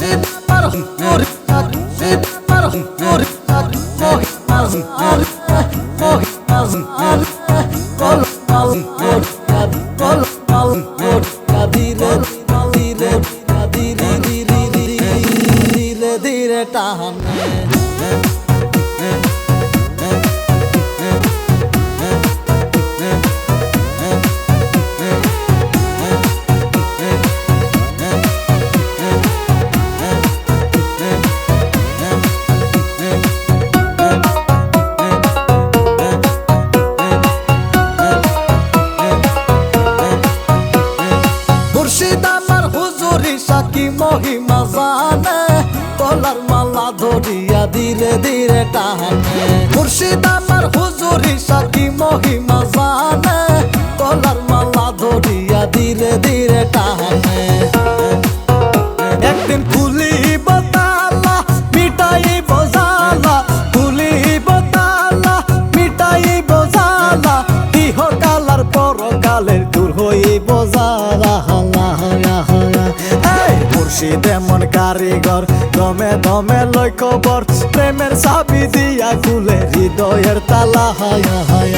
মুর্শিদ সাকি মহিমা জানে কলার মালা ধরিয়া ধীরে ধীরে টানে। মুর্শিদ আমার হুজুরি সাকি মহিমা জানে কলার মালা ধরিয়া ধীরে ধীরে টানে। একদিন মুর্শিদ তেমন কারিগর। দমে দমে লক্ষ্য বর প্রেমের চাবি দিয়া খুলে হৃদয়ের তালা, হায়া হায়া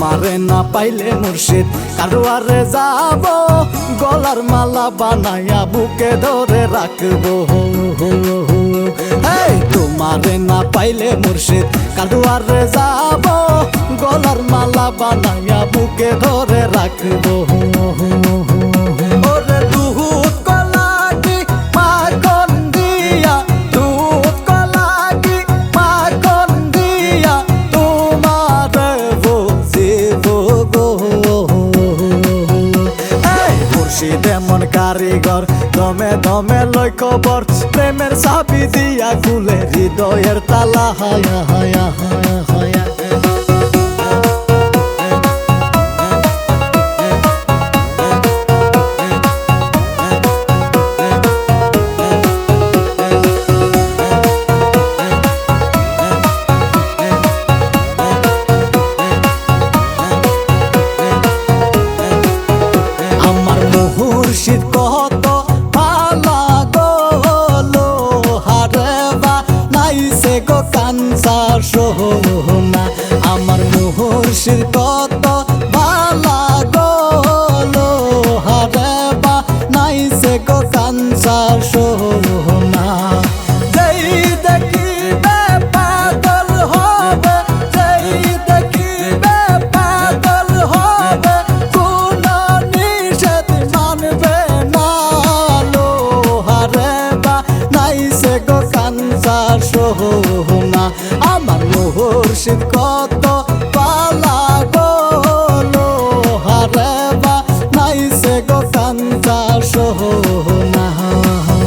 তোমারে না পাইলে মুর্শিদ কারোয়ারে যাব, গলার মালা বানাইয়া বুকে ধরে রাখব। তোমারে না পাইলে মুর্শিদ কারোয়ারে যাব, গলার মালা বানাইয়া বুকে ধরে রাখব। কারিগর দমে দমে লয় খবর প্রেমের চাবি দিয়া খুলে হৃদয়ের তালা হায়া হায়া হায়া। সোহনা আমার মুহুর্শিদ কত পালা গলো। হারে বা নাইসে গো কাঞ্চা সোহনা যেই দেখিবে পাগল হবে, যেই দেখিবে পাগল হবে, কোন না লোহারে বা নাইসে গো কাঞ্চা সোহনা মুর্শিদ কত পালা গো লোহারে বা নাইসে গো কাঞ্চা সোহনা।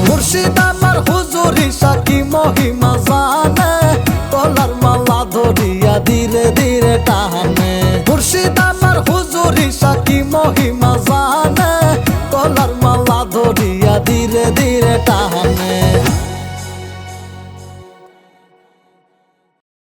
মুর্শিদ আমার হুজুরি সাকি মহিমা জানে, কলার মালা ধরিয়া ধীরে ধীরে টানে। মুর্শিদ আমার হুজুরি সাকি মহিমা জানে, কলার মালা ধরিয়া ধীরে ধীরে টানে।